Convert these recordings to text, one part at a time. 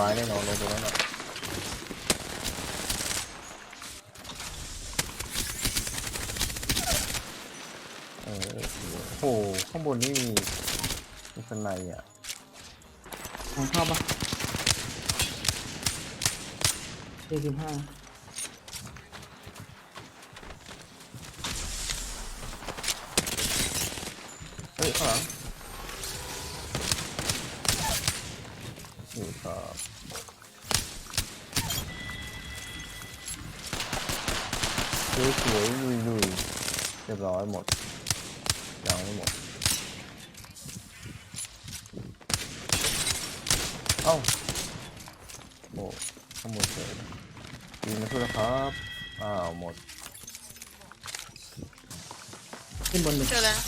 ตายแน่นอนเลยตรงนั้นอะเออโอ้โหข้างบนนี่มีมีสไนด์อะทางเข้าปะสี่สิบห้าเฮ้ยข้างหลัง รียบร้อยหมดยังไม่หมด เอ้าโอ้ข้างบนเฉยยิงมาช่วยแล้วครับ อ้าวหมด ขึ้นบนหนึ่งเจอแล้วนะ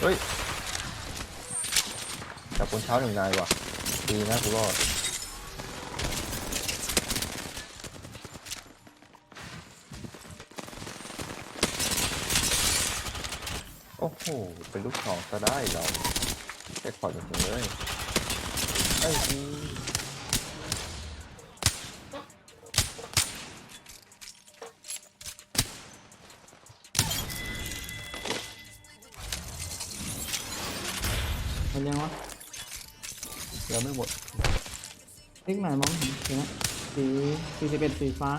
เฮ้ยจับคนเช้าหนึ่งนายว่ะ ดีนะกูรอด โอ้โห เป็นลูกสองก็ได้เราเซ็ตพอร์ตจริงๆเลยไอ้ดีเห็นยังวะยังไม่หมดเล็กหน่อยมองเห็นเห็นไหมสีสี่สิบเอ็ดสีฟ้า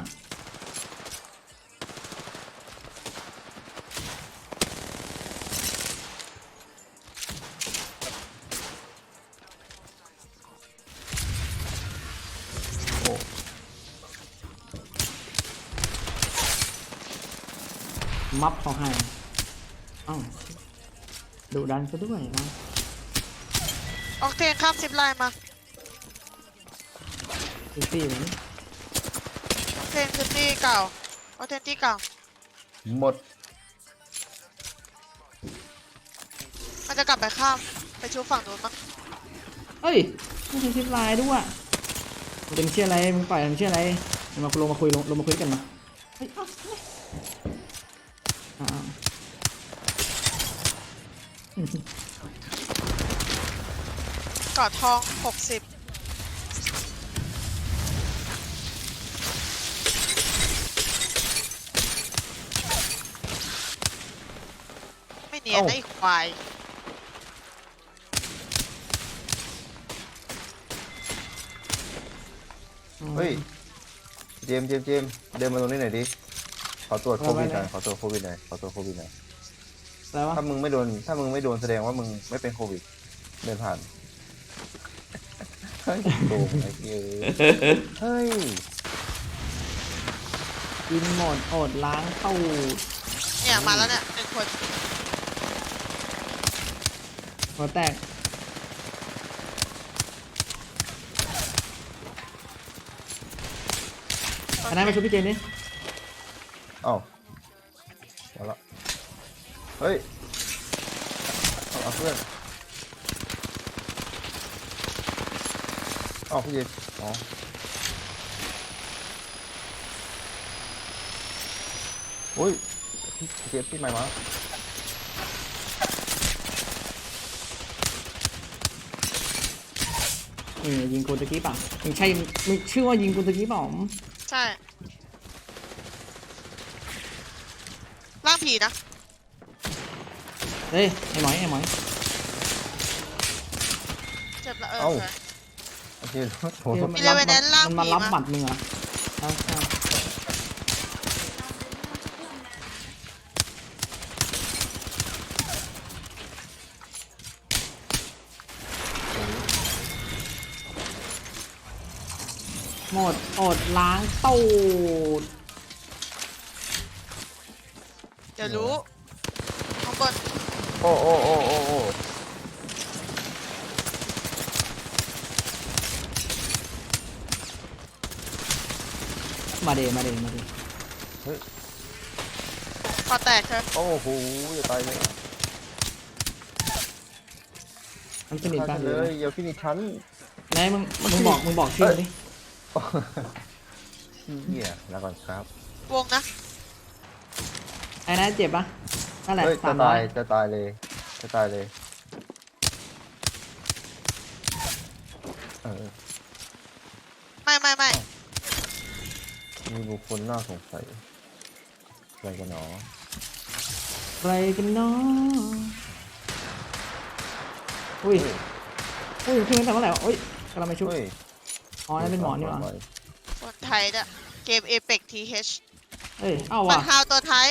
มัฟเขาให้เอ้าดุดันซะด้วยนะออกเทนข้ามซิปไลน์มาซิตี้เหมือนออกเทนคือตีเก่าออกเทนตีเก่า หมดมันจะกลับไปข้ามไปชูฝั่งนู้นมั้งเอ้ยไม่ใช่ซิปไลน์ด้วยมึงเป็นเชื่ออะไรมึงปล่อยมึงเชื่ออะไรมึงมาลงมาคุยลงลงมาคุยกันมาเฮ้ยเอ้าเฮ้ยอ้าว กอดทองหกสิบไม่เนียนนะไอ้ควาย เฮ้ย เจมส์เจมส์เจมส์เดินมาตรงนี้หน่อยดิ ขอตรวจโควิดหน่อย ขอตรวจโควิดหน่อย ขอตรวจโควิดหน่อย อะไรวะถ้ามึงไม่โดน ถ้ามึงไม่โดนแสดงว่ามึงไม่เป็นโควิด เดินผ่านเฮ้ยโกงไอ้เหี้ยเฮ้ย กินหมดอดล้างตู้เนี่ยมาแล้วเนี่ยหนึ่งคนหัวแตกอันนั้นมาช่วยพี่เจนดิเอ้ามาละเฮ้ยเอาเอาเพื่อน อ้าพี่เจนอ๋ออุ้ยพี่เจมส์พี่ใหม่มาเออยิงกูตะกี้เปล่ามึงใช่มึงชื่อว่ายิงกูตะกี้เปล่าใช่ร่างผีนะเฮ้ยไอ้หมอยไอ้หมอยเจ็บละเออเอ้า สวย โอเคโถเออส้มันมีเลเวลนั้นล่างมันมาผีรับมาบัตรมึงเหรอเอาเอาหมดอดล้างตู้เดี๋ยวรู้ข้างบน โอ้โอ้โอ้โอ้โอ้ มาเดมาเดมาเดเฮ้ยคอแตกเธอโอ้โหอย่าตายเลยมันสนิทฆ่ากัฉันนเลเลยยอย่าฟินิชฉันไหนมึงมึงบอกมึงบอกชื่อดิเฮียแล้วก่อนครับวงนะไอ้นั่นเจ็บปะนั่นแหละเฮ้ยสาจะมร้อตายยจะตายเลยจะตายเลย คนน่าสงสัยอะไรกันเนาะใครกันเนาะอุ้ย อุ้ยขึ้นมาตั้งแต่เมื่อไหร่วะอุ้ยกำลังไปชุบ เฮ้ยอ๋อนั่นเป็นหมอนนี่หว่าคนไทยเนี่ยเกมเอเปกทีเฮชเอ้ย เอ้าปัว่ะดฮาวตัวท้าย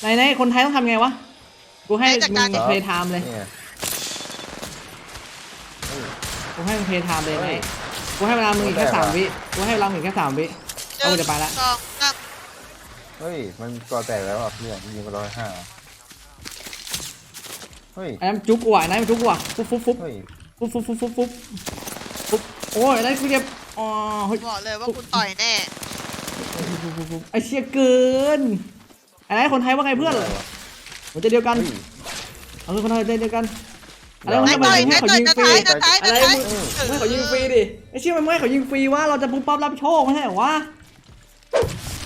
ไหนไหนคนไทยต้องทำไงวะ กูให้ให้จัดมึการงกับเพย์ไทม์เลย เนี่ยเฮ้ย กูให้มึงเพย์ไทม์เลยไหมเฮ้ยกูให้เวลามึงอีกแค่ได้สามว่ะวิ กูให้เวลามึงอีกแค่สามวิห เอานึ่กูจะไปละ สองสามเฮ้ย มันก่อแตกแล้วอะเพื่อนยิงไปร้อยห้าเฮ้ย ไอ้นั่นจุกกูอะไอ้นั่นมันจุกกูอะฟุบฟุบฟุบเฮ้ย ฟุบฟุบฟุบฟุบฟุบฟุบโอ้ยไอ้นั่นกูเจ็บอ๋อเฮ้ยบอกเลยว่าคุณต่อยแน่ ฟุบฟุบฟุบไอ้เชี่ยเกินไอ้นั่นคนไทยว่าไงเพื่อนมันจะเดียวกัน เฮ้ย เอาคือคนไทยเดียวกันอะไรเดี๋ยวมึงไอ้ทำไมต่อยมึงไอ้ให้เขาต่อยยิงตัวฟรีท้ายตัวท้ายตัวอะไรท้ายมึงมึงให้เขายิงฟรีดิไอ้เชี่ยมันไม่ให้เขายิงฟรีว่าเราจะปุ๊บปั๊บรับโชคไม่ใช่เหรอวะ เ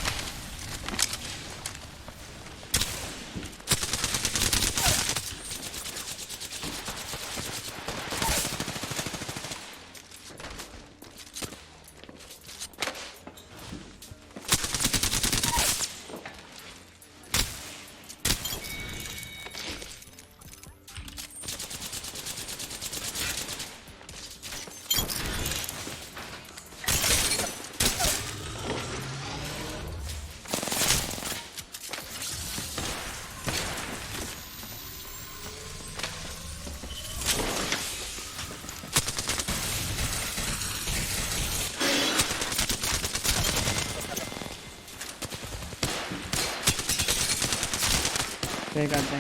จอกันแ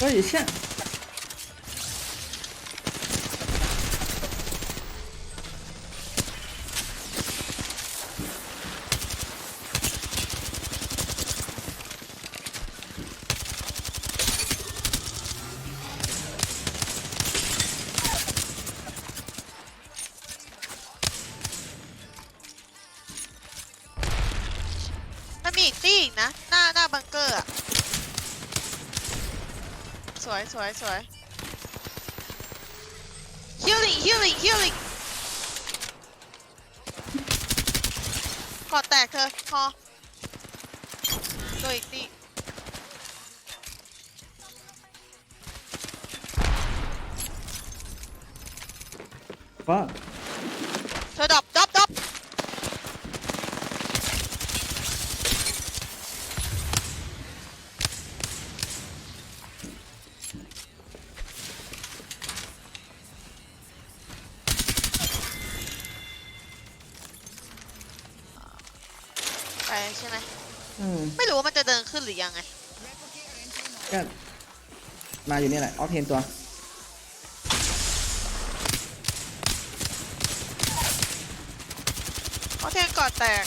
เฮ้ย วยสวยสวย healing healing healing กอดแตกเธอพอโดนอีกตี้ฟ้าเธอดรอปดรอปดรอปไป ขึ้นหรือยังไงก็มาอยู่นี่แหละออฟเทนตัว เพราะแทงกอดแตก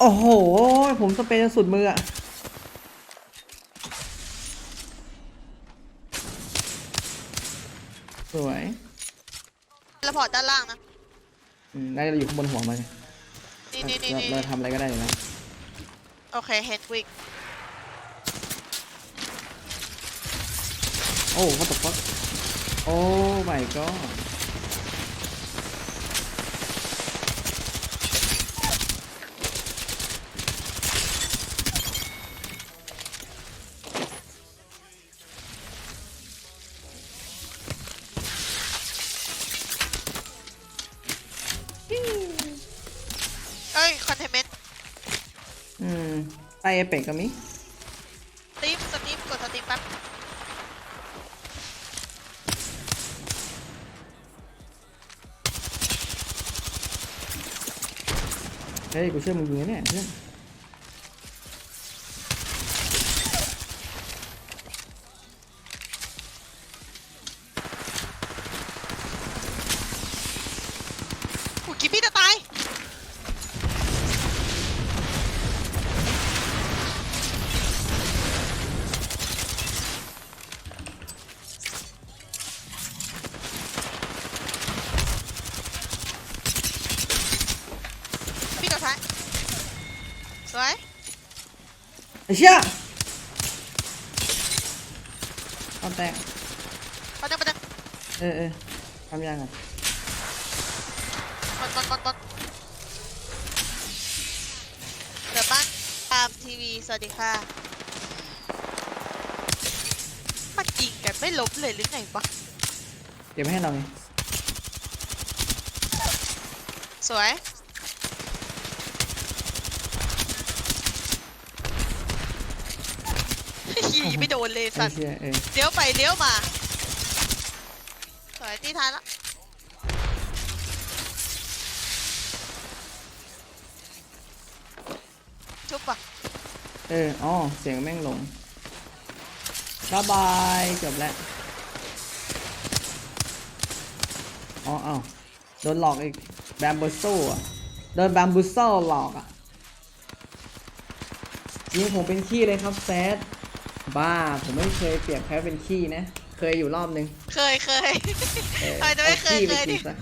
โอ้โห ผมสเปรย์จนสุดมืออะสวยแล้วพอร์ตด้านล่างนะอืมน่าจะอยู่ข้างบนหัวมันนี่นี่นี่เรานี่เราทำอะไรก็ได้อยู่แล้วโอเคเฮดวิก โอ้ what the fuck โอ้ my god เอ้ย คอนเทนเมนต์ อืมไปเอเปกก็มี เฮ้ยกูเสวยไอ้เชี่ยเอาแตกปัดจังปัดจังเออเออทำยังไงปัดปัดปัดปัดเดี๋ยวบ้านตามทีวีสวัสดีค่ะมันยิงกันไม่ล้มเลยหรือไงวะเก็บไว้ให้เราไงสวย ขี่ไม่โดนเลยไอ้สัตว์เชี่ยเออเลี้ยวไปเลี้ยวมาสวยตีท้ายละชุบปะเอออ๋อเสียงแม่งหลงสบายจบแล้วอ๋อเอ้าโดนหลอกอีกแบมบูโซ่อะโดนแบมบูโซ่หลอกอะยิงผมเป็นขี้เลยครับแซด บ้า ผมไม่เคยเปรียบแพ้เป็นขี้นะ เคยอยู่รอบนึง เคยเคยเออใครจะไม่เคยอาขี้เคไปยกิดินซะ